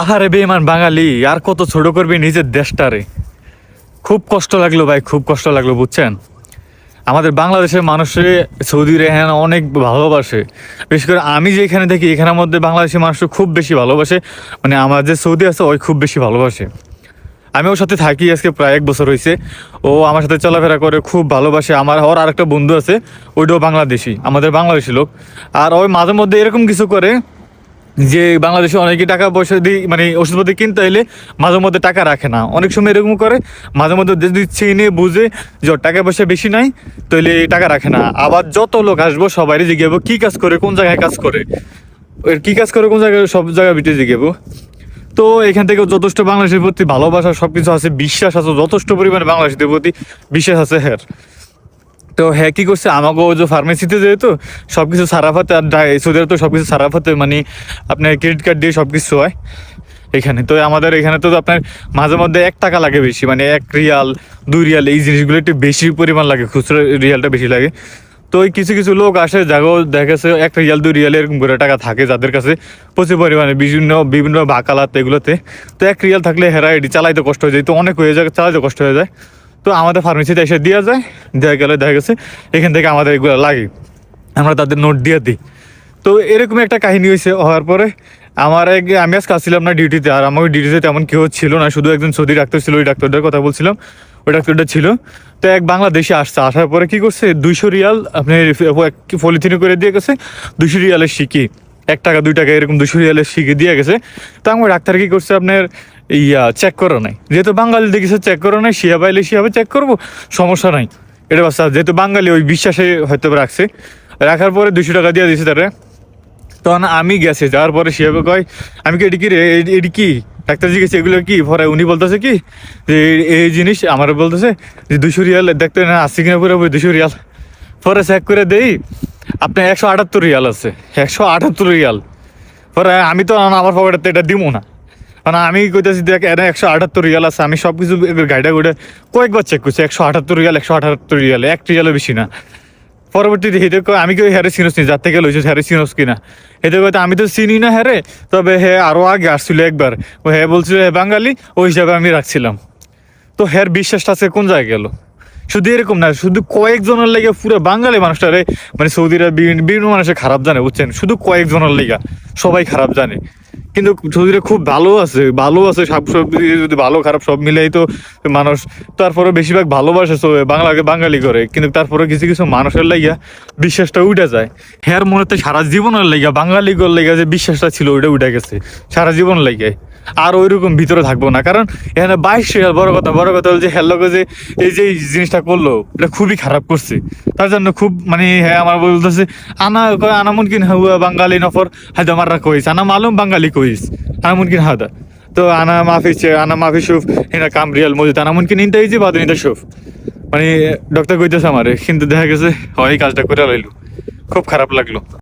আহারে বেমান বাঙালি, আর কত ছোট করবে নিজের দেশটারে। খুব কষ্ট লাগল ভাই, খুব কষ্ট লাগল, বুঝছেন? আমাদের বাংলাদেশের মানুষের সৌদি রেহান অনেক ভালোবাসে। বিশেষ করে আমি যেখানে থাকি, এখানের মধ্যে বাংলাদেশের মানুষ খুব বেশি ভালোবাসে। মানে আমার যে সৌদি আছে, ওই খুব বেশি ভালোবাসে। আমি ওর সাথে থাকি, আজকে প্রায় এক বছর হয়েছে ও আমার সাথে চলাফেরা করে, খুব ভালোবাসে। আমার, ওর আরেকটা বন্ধু আছে, ওইটাও বাংলাদেশি, আমাদের বাংলাদেশি লোক। আর ওই মাঝে মধ্যে এরকম কিছু করে যে বাংলাদেশে অনেকে টাকা পয়সা দিয়ে মানে ওষুধপাতি কিনতে এলে মাঝে মধ্যে টাকা রাখে না। অনেক সময় এরকম করে, মাঝে মধ্যে যদি চিনে বুঝে যে টাকা পয়সা বেশি নাই তাহলে টাকা রাখে না। আবার যত লোক আসব সবাই জিজ্ঞাবো কি কাজ করে, কোন জায়গায় কাজ করে? ওর কি কাজ করে, কোন জায়গায়, সব জায়গায় বিটে জিজ্ঞাবো তো এখান থেকে যথেষ্ট বাংলাদেশের প্রতি ভালোবাসা, সবকিছু আছে, বিশ্বাস আছে, যথেষ্ট পরিমাণে বাংলাদেশের প্রতি বিশ্বাস আছে হ্যাঁ তো হ্যাঁ কি করছে? আমাকে ও যে ফার্মেসিতে যেহেতু সব কিছু সারাফাতে আর ডাই- সৌদি তো সব কিছু সারাফাতে মানে আপনার ক্রেডিট কার্ড দিয়ে সব কিছু হয় এখানে। তো আমাদের এখানে তো আপনার মাঝে মধ্যে এক টাকা লাগে বেশি মানে এক রিয়াল, দুই রিয়াল, এই জিনিসগুলো একটু বেশি পরিমাণ লাগে, খুচরো রিয়ালটা বেশি লাগে। তো ওই কিছু কিছু লোক আসে জাগো দেখেছে এক রিয়াল, দুই রিয়াল এরকম করে টাকা থাকে যাদের কাছে প্রচুর পরিমাণে, বিভিন্ন বিভিন্ন বাকালাত এগুলোতে। তো এক রিয়াল থাকলে হেরা এটি চালাইতে কষ্ট হয়ে যায়, তো অনেক হয়ে যায়, চালাইতে কষ্ট হয়ে যায়। তো আমাদের ফার্মেসিতে এসে দেওয়া যায় দেওয়া গেলে দেখা গেছে এখান থেকে আমাদের এগুলো লাগে। আমরা তাদের নোট দিয়ে দিই। তো এরকম একটা কাহিনী হয়েছে, হওয়ার পরে আমার এক আমি আজ কাজ ছিলাম না ডিউটিতে আর আমার ডিউটিতে তেমন কেউ ছিল না, শুধু একজন সৌদি ডাক্তার ছিল, ওই ডাক্তারটার কথা বলছিলাম, ওই ডাক্তারটা ছিল। তো এক বাংলাদেশে আসছে, আসার পরে কি করছে, দুইশো রিয়াল আপনি পলিথিনে করে দিয়ে গেছে, দুইশো রিয়ালের শিকি, এক টাকা, দুই টাকা এরকম দুশো রিয়ালের শিখে দিয়ে গেছে। তো আমার ডাক্তার কী করছে, আপনার ইয়া চেক করো নাই। যেহেতু বাঙালি দেখেছে চেক করো নাই, শিয়া পাইলে শিয়াবে চেক করব, সমস্যা নাই। এটা বাচ্চা, যেহেতু বাঙালি ওই বিশ্বাসে হয়তো রাখছে। রাখার পরে দুশো টাকা দিয়ে দিয়েছে তারা। তখন আমি গেছে, যাওয়ার পরে শিয়াবে কয়, আমি কি এটি কি রে? এটি কি? ডাক্তার জিজ্ঞেস, এগুলো কি? পরে উনি বলতেছে কি, যে এই- এই জিনিস আমার বলতেছে যে দুশো রিয়াল, দেখতে না আসছে কিনা পুরো দুশো রিয়াল। পরে চেক করে দেই, আপনার একশো আটাত্তর রিয়াল আছে, একশো আটাত্তর রিয়াল। পরে আমি তো আমার পকেটে এটা দিব না। মানে আমি কইতেছি দেখ এনে একশো আটাত্তর রিয়াল আছে, আমি সব কিছু গাড়িটা গুড়ে কয়েকবার চেক করছি, একশো আটাত্তর রিয়াল, একশো আটাত্তর রিয়াল, এক রিয়ালও বেশি না। পরবর্তীতে হেতে কয় আমি কেউ হ্যারে চিনোস নি, যার থেকে লইছো হ্যারে চিনোস কিনা। হেতে কয়তো আমি তো চিনি না হ্যারে। তবে হে আরও আগে আসছিল একবার, ও হ্যাঁ বলছিল, হে বাঙালি, ওই হিসাবে আমি রাখছিলাম। তো হ্যার বিশ্বাসটা আছে কোন জায়গায় গেল? শুধু এরকম না, শুধু কয়েকজনের লেগে পুরো বাঙালি মানুষটারে মানে সৌদিরা বিভিন্ন বিভিন্ন মানুষের খারাপ জানে, বুঝছেন? শুধু কয়েকজনের লেগা, সবাই খারাপ জানে। কিন্তু সৌদিরা খুব ভালো আছে ভালো আছে, সব সবজি যদি ভালো, খারাপ সব মিলেই তো মানুষ তারপরে বেশিরভাগ ভালোবাসে বাংলাকে বাঙালি করে, কিন্তু তারপরে কিছু কিছু মানুষের লাইগা বিশ্বাসটা উঠে যায়। হ্যার মনেতে সারা জীবনের লাইগা বাঙালি গর লাইগা যে বিশ্বাসটা ছিল, ওইটা উঠে গেছে, সারা জীবন লাইগে আর ওইরকম ভিতরে থাকব না। কারণ এখানে বাইশ রিয়াল, বড় কথা বড় কথা যে লোকে যে এই যে জিনিসটা করল, এটা খুবই খারাপ করছে। তার জন্য খুব মানে হ্যাঁ আমার বলতেছে, আনা আনা মুনকিন হুয়া বাঙালি নফর, হায়দা মাররা কইস, আনা মালুম, বাঙালি কইস, আনা মুনকিন হাদা তো আনা মাফি আনা মাফি শুফ হিনা কাম রিয়াল মজুদ, আনা মুনকিন ইনটা ইজি বাদ ইনটা শুফ মানে ডক্টর কইতেছে আমারে, কিন্তু দেখা গেছে, হয় এই কাজটা করে লাইলো। খুব খারাপ লাগল।